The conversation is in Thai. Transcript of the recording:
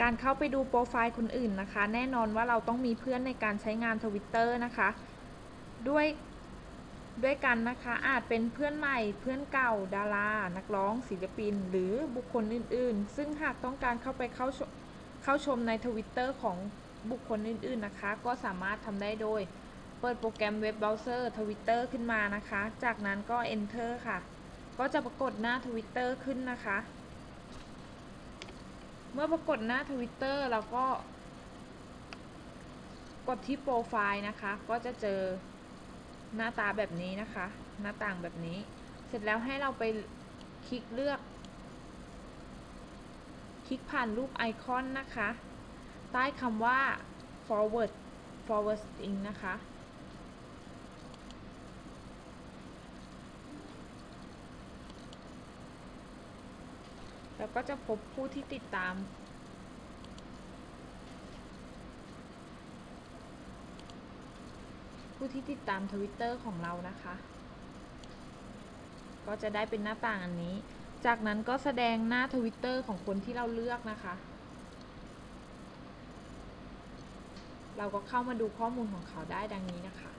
การเข้าไปดูโปรไฟล์คนอื่นนะคะ แน่นอนว่าเราต้องมีเพื่อนในการใช้งานทวิตเตอร์นะคะ ด้วยด้วยกันนะคะอาจเป็นเพื่อนใหม่เพื่อนเก่าดารา นักร้องศิลปิน หรือบุคคลอื่นๆ ซึ่งหากต้องการเข้าไปเข้าชมเข้าชมในทวิตเตอร์ของบุคคลอื่นๆนะคะ ก็สามารถทำได้โดย เปิดโปรแกรมเว็บเบราว์เซอร์ทวิตเตอร์ขึ้นมานะคะ จากนั้นก็ Enter ค่ะ ก็จะปรากฏหน้าทวิตเตอร์ขึ้นนะคะ เมื่อปรากฏหน้าทวิตเตอร์เราก็กดที่โปรไฟล์นะคะ ก็จะเจอหน้าตาแบบนี้นะคะ หน้าต่างแบบนี้ เสร็จแล้วให้เราไปคลิกเลือก คลิกผ่านรูปไอคอนนะคะ ใต้คำว่า forward forwarding นะคะ แล้วก็จะพบผู้ที่ติดตามผู้ที่ติดตามทวิตเตอร์ของเรานะคะ ก็จะได้เป็นหน้าต่างอันนี้ จากนั้นก็แสดงหน้าทวิตเตอร์ของคนที่เราเลือกนะคะ เราก็เข้ามาดูข้อมูลของเขาได้ดังนี้นะคะ